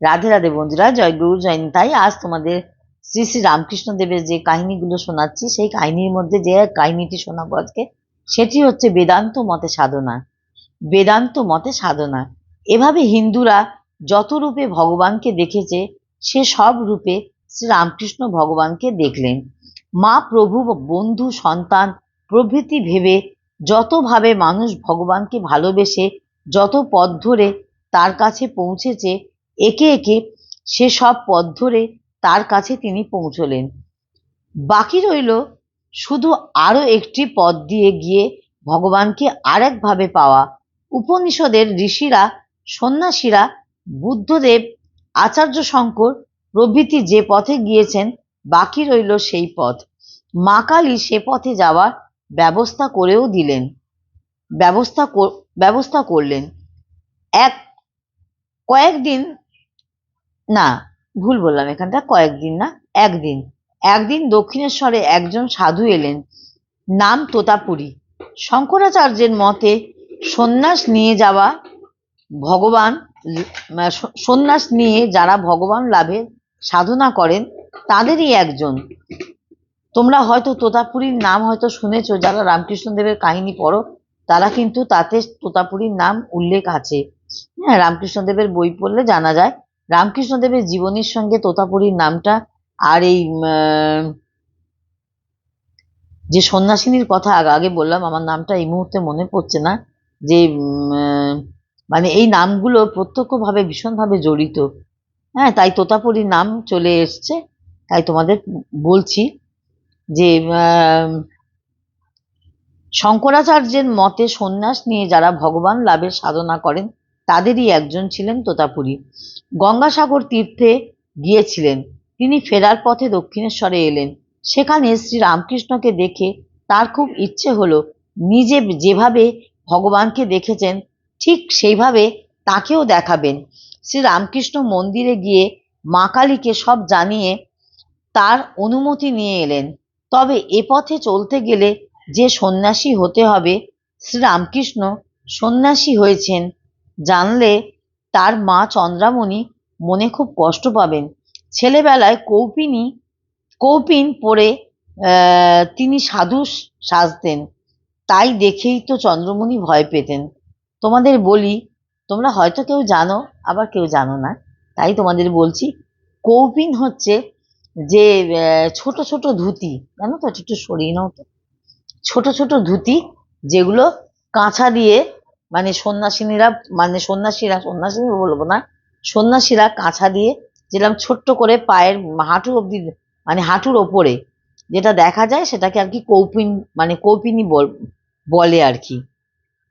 রাধে রাধে বন্ধুরা, জয় গুরু, জয় তাই আজ তোমাদের শ্রী শ্রী রামকৃষ্ণ দেবের যে কাহিনীগুলো শোনাচ্ছি, সেই কাহিনীর মধ্যে যে কাহিনীটি শোনাবো আজকে, সেটি হচ্ছে বেদান্ত মতে সাধনা। বেদান্ত মতে সাধনা। এভাবে হিন্দুরা যত রূপে ভগবানকে দেখেছে, সে সব রূপে শ্রী রামকৃষ্ণ ভগবানকে দেখলেন। মা প্রভু বন্ধু, সন্তান, প্রভৃতি ভেবে যতভাবে মানুষ ভগবানকে ভালোবেসে, যত পথ ধরে তার কাছে পৌঁছেছে একে একে সে সব পথ ধরে তার কাছে তিনি পৌঁছলেন। বাকি রইল শুধু আরও একটি পথ দিয়ে গিয়ে ভগবানকে আরেকভাবে পাওয়া। উপনিষদের ঋষিরা, সন্ন্যাসীরা, বুদ্ধদেব, আচার্য শঙ্কর প্রভৃতি যে পথে গিয়েছেন, বাকি রইল সেই পথ। মা কালী সে পথে যাওয়ার ব্যবস্থা করেও দিলেন। ব্যবস্থা ব্যবস্থা করলেন। এক, কয়েকদিন না, ভুল বললাম এখানটা, কয়েকদিন না, একদিন। একদিন দক্ষিণেশ্বরে একজন সাধু এলেন, নাম তোতাপুরী। শঙ্করাচার্যের মতে, সন্ন্যাস নিয়ে যাওয়া ভগবান সন্ন্যাস নিয়ে যারা ভগবান লাভের সাধনা করেন, তাদেরই একজন। তোমরা হয়তো তোতাপুরীর নাম হয়তো শুনেছো, যারা রামকৃষ্ণদেবের কাহিনী পড়ো, তারা কিন্তু তাতে তোতাপুরীর নাম উল্লেখ আছে। হ্যাঁ রামকৃষ্ণদেবের বই পড়লে জানা যায় রামকৃষ্ণদেবের জীবনীর সঙ্গে তোতাপুরীর নামটা আর এই যে সন্ন্যাসিনীর কথা আগে বললাম, আমার নামটা এই মুহূর্তে মনে পড়ছে না, যে মানে এই নামগুলো প্রত্যক্ষভাবে ভীষণভাবে জড়িত। হ্যাঁ তাই তোতাপুরীর নাম চলে এসছে, তাই তোমাদের বলছি যে শঙ্করাচার্যের মতে সন্ন্যাস নিয়ে যারা ভগবান লাভের সাধনা করেন তাদেরই একজন ছিলেন তোতাপুরী। গঙ্গাসাগর তীর্থে গিয়েছিলেন। তিনি ফেরার পথে দক্ষিণেশ্বরে এলেন। সেখানে শ্রী রামকৃষ্ণকে দেখে তার খুব ইচ্ছে হলো, নিজে যেভাবে ভগবানকে দেখেছেন, ঠিক সেইভাবে তাকেও দেখাবেন। শ্রী রামকৃষ্ণ মন্দিরে গিয়ে মা কালীকে সব জানিয়ে তার অনুমতি নিয়ে এলেন। তবে এ পথে চলতে গেলে যে সন্ন্যাসী হতে হবে, শ্রীরামকৃষ্ণ সন্ন্যাসী হয়েছেন জানলে তার মা চন্দ্রামণি মনে খুব কষ্ট পাবেন। ছেলেবেলায় কৌপিনী, কৌপিন পরে তিনি সাধু সাজতেন। তাই দেখেই তো চন্দ্রমণি ভয় পেতেন। তোমাদের বলি, তোমরা হয়তো কেউ জানো, আবার কেউ জানো না। তাই তোমাদের বলছি, কৌপিন হচ্ছে যে ছোট ছোট ধুতি, জানো তো একটু সরিয়ে নাও তো। ছোট ছোট ধুতি যেগুলো কাঁচা দিয়ে মানে সন্ন্যাসিনীরা মানে সন্ন্যাসীরা, সন্ন্যাসিনী বলব না, সন্ন্যাসীরা কাঁচা দিয়ে যেরকম ছোট্ট করে পায়ের হাঁটু অবধি মানে হাঁটুর ওপরে যেটা দেখা যায় সেটাকে আর কি কৌপিন মানে কৌপিনী বল- আর কি।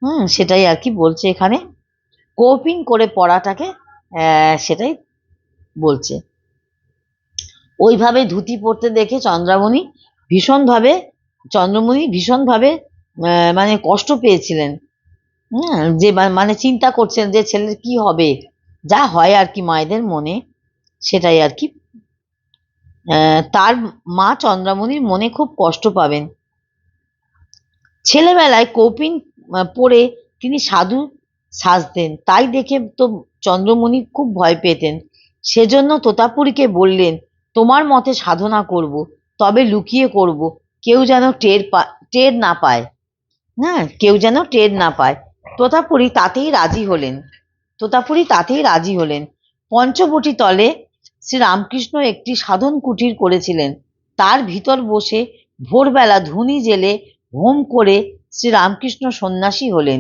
হুম, সেটাই আর কি বলছে এখানে। কৌপিন করে পড়াটাকে সেটাই বলছে। ওইভাবে ধুতি পরতে দেখে চন্দ্রামণি ভীষণভাবে, চন্দ্রমণি ভীষণভাবে মানে কষ্ট পেয়েছিলেন। হুম যে মানে চিন্তা করছেন যে ছেলের কি হবে? যা হয় আর কি মায়েদের মনে, সেটাই আর কি। তার মা চন্দ্রামণির মনে খুব কষ্ট পাবেন। ছেলেবেলায় কৌপিন পরে তিনি সাধু সাজতেন। তাই দেখে তো চন্দ্রমণি খুব ভয় পেতেন। সেজন্য তোতাপুরীকে বললেন, তোমার মতে সাধনা করব, তবে লুকিয়ে করব। কেউ যেন টের পা, টের না পায়। হ্যাঁ কেউ যেন টের না পায়। তোতাপুরী তাতেই রাজি হলেন। তোতাপুরী তাতেই রাজি হলেন। পঞ্চবটি তলে শ্রী রামকৃষ্ণ একটি সাধন কুটির করেছিলেন। তার ভিতর বসে ভোরবেলা ধুনি জেলে হোম করে শ্রী রামকৃষ্ণ সন্ন্যাসী হলেন।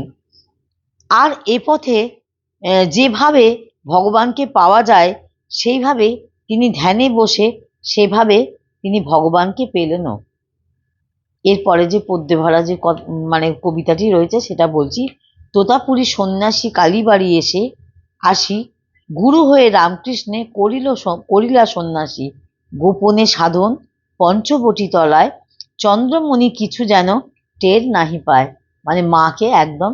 আর এ পথে যেভাবে ভগবানকে পাওয়া যায়, সেইভাবে তিনি ধ্যানে বসে সেভাবে তিনি ভগবানকে পেলেনও। এরপরে যে পদ্যে ভরা যে মানে কবিতাটি রয়েছে সেটা বলছি। তোতাপুরী সন্ন্যাসী কালীবাড়ি এসে আসি। গুরু হয়ে রামকৃষ্ণে করিল করিলা সন্ন্যাসী। গোপনে সাধন, পঞ্চবটি তলায়। চন্দ্রমণি কিছু যেন টের নাহি পায়। মানে মাকে একদম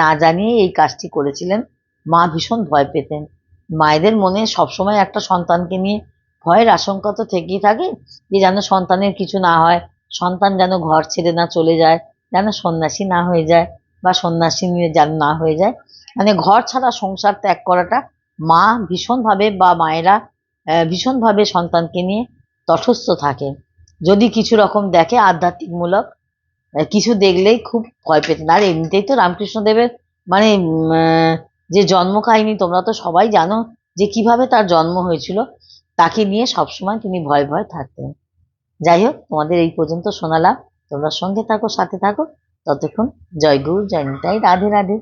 না জানিয়ে এই কাজটি করেছিলেন। মা ভীষণ ভয় পেতেন। মায়েদের মনে সবসময় একটা সন্তানকে নিয়ে ভয়ের আশঙ্কা তো থেকেই থাকে যে যেন সন্তানের কিছু না হয়, সন্তান যেন ঘর ছেড়ে না চলে যায়, যেন সন্ন্যাসী না হয়ে যায়। বা সন্ন্যাসী নিয়ে যেন না হয়ে যায়। মানে ঘর ছাড়া সংসার ত্যাগ করাটা মা ভীষণভাবে বা মায়েরা ভীষণভাবে সন্তানকে নিয়ে তটস্থ থাকে। যদি কিছু রকম দেখে আধ্যাত্মিকমূলক কিছু দেখলেই খুব ভয় পেতেন আর এমনিতেই তো রামকৃষ্ণদেবের মানে যে জন্ম কাহিনী তোমরা তো সবাই জানো যে কীভাবে তার জন্ম হয়েছিল, তাকে নিয়ে সবসময় তিনি ভয় ভয় থাকতেন যাই হোক, তোমাদের এই পর্যন্ত শোনালাম। তোমরা সঙ্গে থাকো, সাথে থাকো। ততক্ষণ জয় গুরু জয় নিতাই রাধে রাধে।